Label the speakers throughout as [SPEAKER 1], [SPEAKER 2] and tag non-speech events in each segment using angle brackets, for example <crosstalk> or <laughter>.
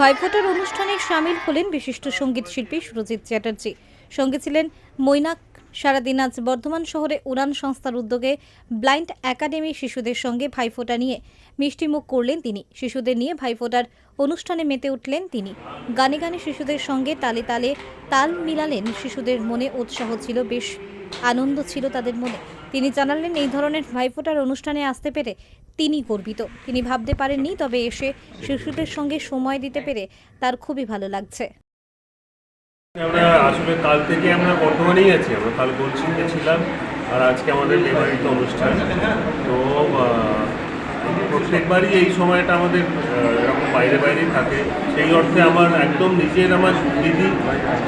[SPEAKER 1] ভাইফোঁটার অনুষ্ঠানে সামিল হলেন বিশিষ্ট সংগীত শিল্পী সুরজিৎ চ্যাটার্জি। সঙ্গে ছিলেন মৈনাক সারাদিন আজ বর্ধমান শহরে উড়ান সংস্থার উদ্যোগে ব্লাইন্ড একাডেমি শিশুদের সঙ্গে ভাইফোঁটা নিয়ে মিষ্টিমুখ করলেন তিনি। শিশুদের নিয়ে ভাইফোঁটার অনুষ্ঠানে মেতে উঠলেন তিনি। গানে গানে শিশুদের সঙ্গে তালে তালে তাল মিলালেন শিশুদের মনে উৎসাহ ছিল, বেশ আনন্দ ছিল তাদের মনে। তিনি জানালেন, এই ধরনের ভাইফোঁটার অনুষ্ঠানে আসতে পেরে তিনি গর্বিত। তিনি ভাবতে পারেননি, তবে এসে শিশুদের সঙ্গে সময় দিতে পেরে তার খুবই ভালো লাগছে।
[SPEAKER 2] আমরা আসলে কাল থেকে আমরা বর্ধমানেই আছি, আমরা কাল গোলচিনতে ছিলাম আর আজকে আমাদের অনুষ্ঠান। তো প্রত্যেকবারই এই সময়টা আমাদের এরকম বাইরে বাইরেই থাকে। সেই অর্থে আমার একদম নিজের আমার দিদি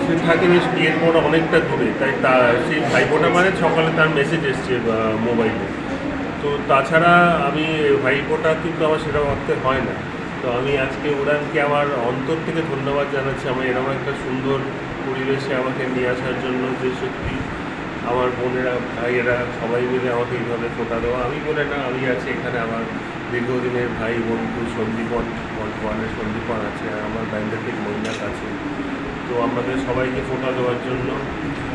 [SPEAKER 2] সে থাকে বেশ বিয়ের পর অনেকটা দূরে। তাই তা, সেই ভাইবোটা মানে সকালে তার মেসেজ এসছে মোবাইলে তো তাছাড়া আমি ভাইফোঁটা কিন্তু আমার সেরকম অর্থে হয় না। তো আমি আজকে উড়ানকে আমার অন্তর থেকে ধন্যবাদ জানাচ্ছি। আমার এরকম একটা সুন্দর পরিবেশে আমাকে নিয়ে আসার জন্য যে সত্যি আমার বোনেরা, ভাইয়েরা সবাই মিলে আমাকে এইভাবে ফোটা দেওয়া। আমি বলে না, আমি আছি এখানে আমার দীর্ঘদিনের ভাই, বন্ধু সন্দীপন, বর্তমানে সন্দীপন আছে, আমার ব্যান্ডের থেকে মহিলাক আছে। তো আমাদের সবাইকে ফোটা দেওয়ার জন্য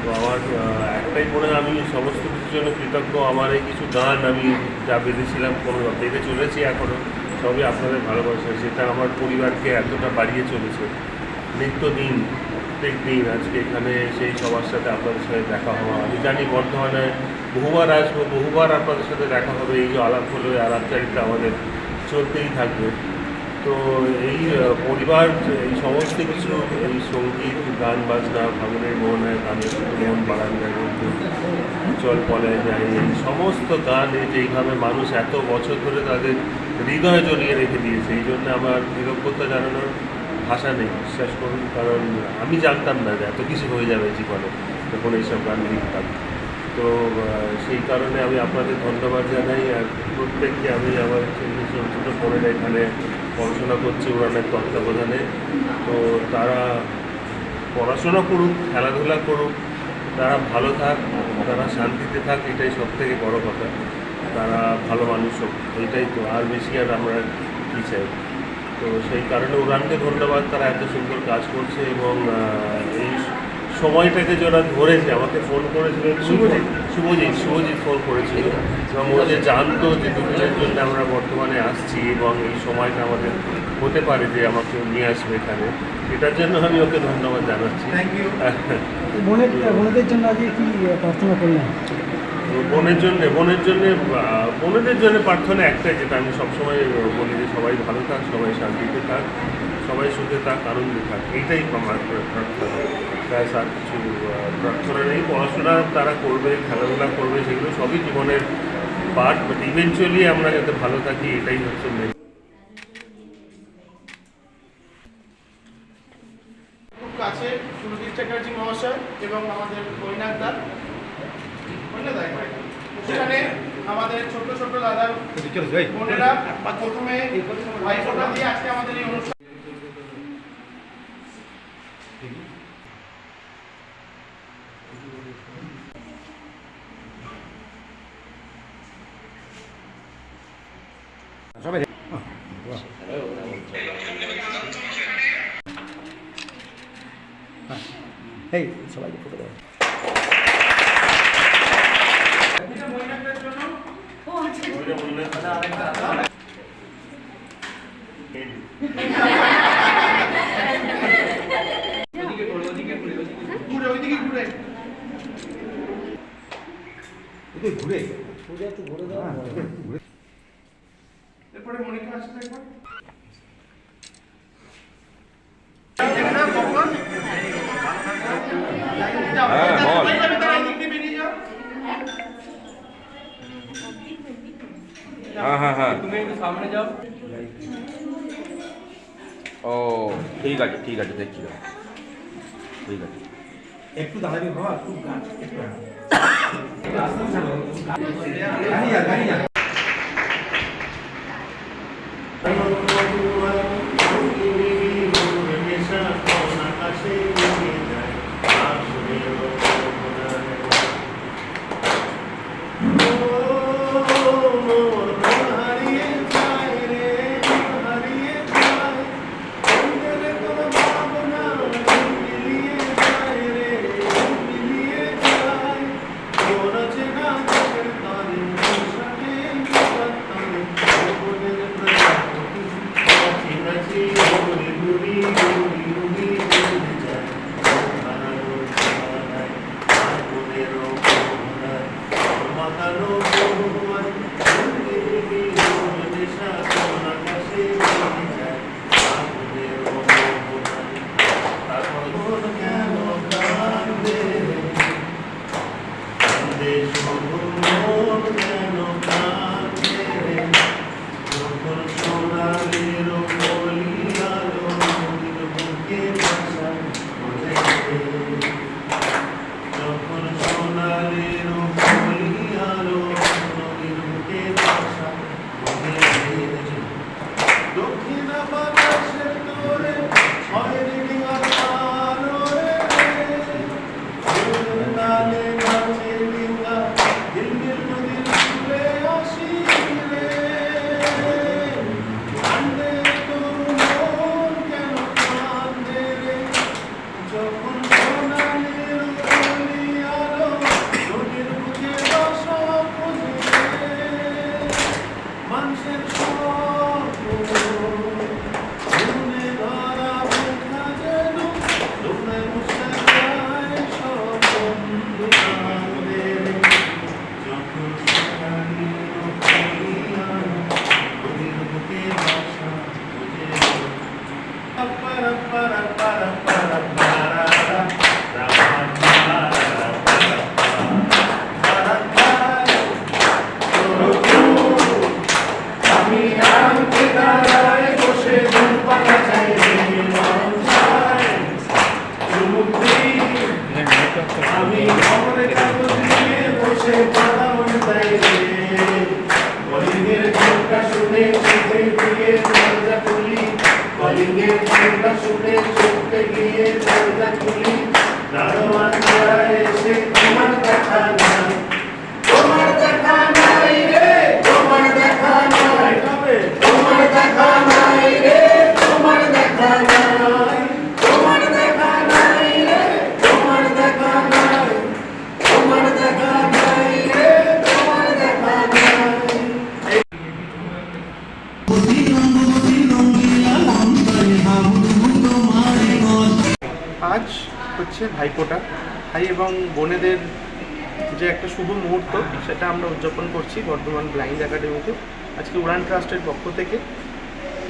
[SPEAKER 2] তো আমার একটাই মনে আমি সমস্ত কিছুর জন্য কৃতজ্ঞ। আমার এই কিছু গান আমি যা বেঁধেছিলাম, কোনো বেঁধে চলেছি এখনও সবই আপনাদের ভালোবাসা সেটা আমার পরিবারকে এতটা বাড়িয়ে চলেছে। নিত্যদিন প্রত্যেক দিন আজকে এখানে সেই সবার সাথে আপনাদের সাথে দেখা হওয়া। আমি জানি বর্ধমানে বহুবার আসব, বহুবার আপনাদের সাথে দেখা হবে। এই যে আলাপ হলো আলাপচারিতা আমাদের চলতেই থাকবে। তো এই পরিবার, এই সমস্ত কিছু, এই সংগীত, গান, বাজনা, ভাঙনের মোহনায় গানের মন যায় বন্ধু চল পলায় যায়, এই সমস্ত গান, এই যে এইভাবে মানুষ এত বছর ধরে তাদের হৃদয় জড়িয়ে রেখে দিয়েছে, এই জন্য আমার কৃতজ্ঞতা জানানোর ভাষা নেই, বিশ্বাস করুন, কারণ আমি জানতাম না যে এত কিছু হয়ে যাবে জীবনে, যখন এইসব গান লিখতাম। তো সেই কারণে আমি আপনাদের ধন্যবাদ জানাই, আর প্রত্যেককে আমি আমার ছোটো বোনেরা এখানে পড়াশোনা করছে উড়ানের তত্ত্বাবধানে। তো তারা পড়াশোনা করুক, খেলাধুলা করুক, তারা ভালো থাক, তারা শান্তিতে থাক, এটাই সব থেকে বড় কথা। তারা ভালো মানুষ হোক, এইটাই তো। আর বেশি আর আমরা কী চাই? তো সেই কারণে উড়ানকে ধন্যবাদ, তারা এত সুন্দর কাজ করছে এবং এই সময়টাকে যারা ধরেছে আমাকে ফোন করেছিল শুভজিৎ। শুভজিৎ শুভজিৎ ফোন করেছিল। এবং ও যে জানতো যে দুদিনের জন্য আমরা বর্তমানে আসছি এবং এই সময়টা আমাদের হতে পারে যে আমাকে নিয়ে আসবে এখানে। এটার জন্য আমি ওকে ধন্যবাদ জানাচ্ছি। <laughs>
[SPEAKER 3] বোনের জন্য আজকে কি প্রার্থনা
[SPEAKER 2] বোনের জন্য বোনের জন্য বোনেদের জন্য প্রার্থনা একটাই যেটা আমি সবসময় বলি যে সবাই ভালো থাক সবাই শান্তিতে থাক। সবাই সুখে থাক আনন্দে থাক এইটাই আমার প্রার্থনা। ব্যাস আর কিছু প্রার্থনা নেই পড়াশোনা তারা করবে খেলাধুলা করবে সেগুলো সবই জীবনের পার্ট বাট ইভেনচুয়ালি আমরা যাতে ভালো থাকি এটাই হচ্ছে।
[SPEAKER 4] খুব কাছে সুরজিৎ চ্যাটার্জি মহাশয় এবং আমাদের কৈনাক দা। কৈনাক দা সেখানে আমাদের ছোট ছোট দাদার বোনেরা প্রথমে ভাইফোঁটা দিয়ে আজকে আমাদের এই অনুষ্ঠান
[SPEAKER 3] এই সবাইকে ফটো
[SPEAKER 2] বললে
[SPEAKER 4] ঘুরে ঘুরে।
[SPEAKER 3] ঘুরে সোজা ঘুরে। দেওয়া
[SPEAKER 4] এরপরে মনিকা আসবে একবার হ্যাঁ বল
[SPEAKER 5] হ্যাঁ হ্যাঁ হ্যাঁ
[SPEAKER 6] তুমি একটু সামনে যাও
[SPEAKER 5] ও ঠিক আছে ঠিক আছে দেখছি ঠিক আছে
[SPEAKER 3] একটু দাঁড়াবি বাবা খুব গান একটু
[SPEAKER 4] Baja নিয়ে আজ হচ্ছে ভাইফোঁটা। ভাই এবং বোনেদের যে একটা শুভ মুহূর্ত, সেটা আমরা উদযাপন করছি বর্ধমান ব্লাইন্ড একাডেমিতে। আজকে উড়ান ট্রাস্টের পক্ষ থেকে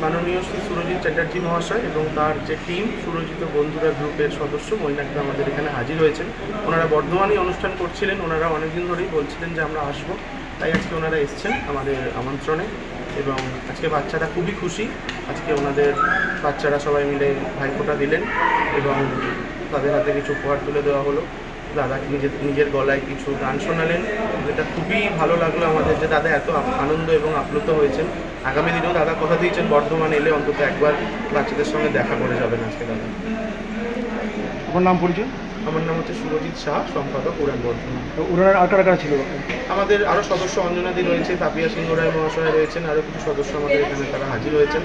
[SPEAKER 4] মাননীয় শ্রী সুরজিৎ চ্যাটার্জি মহাশয় এবং তার যে টিম সুরজিত বন্ধুরা গ্রুপের সদস্য মৈনাকদা আমাদের এখানে হাজির হয়েছেন। ওনারা বর্ধমানেই অনুষ্ঠান করছিলেন, ওনারা অনেকদিন ধরেই বলছিলেন যে আমরা আসব। তাই আজকে ওনারা এসছেন আমাদের আমন্ত্রণে। এবং আজকে বাচ্চারা খুবই খুশি। আজকে ওনাদের বাচ্চারা সবাই মিলে ভাইফোঁটা দিলেন এবং তাদের হাতে কিছু উপহার তুলে দেওয়া হলো। দাদা নিজের নিজের গলায় কিছু গান শোনালেন। যেটা খুবই ভালো লাগল আমাদের যে দাদা এত আনন্দ এবং আপ্লুত হয়েছেন। আগামী দিনেও দাদা কথা দিয়েছেন, বর্ধমান এলে অন্তত একবার বাচ্চাদের সঙ্গে দেখা করে যাবেন আজকে দাদা।
[SPEAKER 3] আপনার নাম পরিচয়?
[SPEAKER 4] আমার নাম হচ্ছে সুরজিৎ শাহ সম্পাদক উড়ান বর্ধমান।
[SPEAKER 3] তো ওনার আর কারা কারা ছিল?
[SPEAKER 4] আমাদের আরও সদস্য অঞ্জনাদি রয়েছে তাপিয়া সিংহ রায় মহাশয় রয়েছেন আরও কিছু সদস্য আমাদের এখানে তারা হাজির হয়েছেন।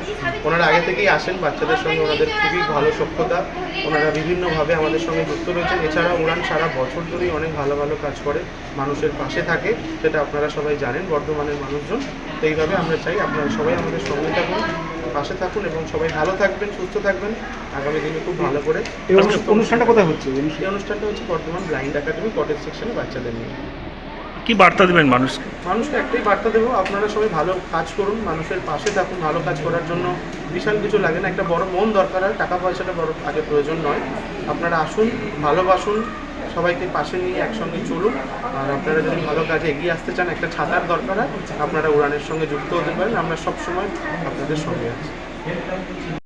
[SPEAKER 4] ওনারা আগে থেকেই আসেন বাচ্চাদের সঙ্গে ওনাদের খুবই ভালো সক্ষতা ওনারা বিভিন্নভাবে আমাদের সঙ্গে যুক্ত রয়েছেন। এছাড়া উড়ান সারা বছর ধরেই অনেক ভালো ভালো কাজ করে মানুষের পাশে থাকে সেটা আপনারা সবাই জানেন বর্ধমানের মানুষজন। তো এইভাবে আমরা চাই আপনারা সবাই আমাদের সঙ্গে থাকুন পাশে থাকুন এবং সবাই ভালো থাকবেন সুস্থ থাকবেন। আগামী দিনে খুব ভালো করে
[SPEAKER 3] অনুষ্ঠানটা কোথায় হচ্ছে? এই
[SPEAKER 4] অনুষ্ঠানটা হচ্ছে বর্তমান ব্লাইন্ড একাডেমি কটেজ সেকশনে বাচ্চাদের নিয়ে।
[SPEAKER 6] কি বার্তা দেবেন মানুষকে?
[SPEAKER 4] মানুষকে একটাই বার্তা দেবো আপনারা সবাই ভালো কাজ করুন মানুষের পাশে থাকুন ভালো কাজ করার জন্য। বিশাল কিছু লাগে না একটা বড় মন দরকার হয় টাকা পয়সাটা বড় আগে প্রয়োজন নয়। আপনারা আসুন ভালোবাসুন সবাইকে পাশে নিয়ে একসঙ্গে চলুন। আর আপনারা যদি ভালো কাজে এগিয়ে আসতে চান একটা ছাতার দরকার হয় আপনারা উড়ানের সঙ্গে যুক্ত হতে পারেন। আমরা সবসময় আপনাদের সঙ্গে আছি।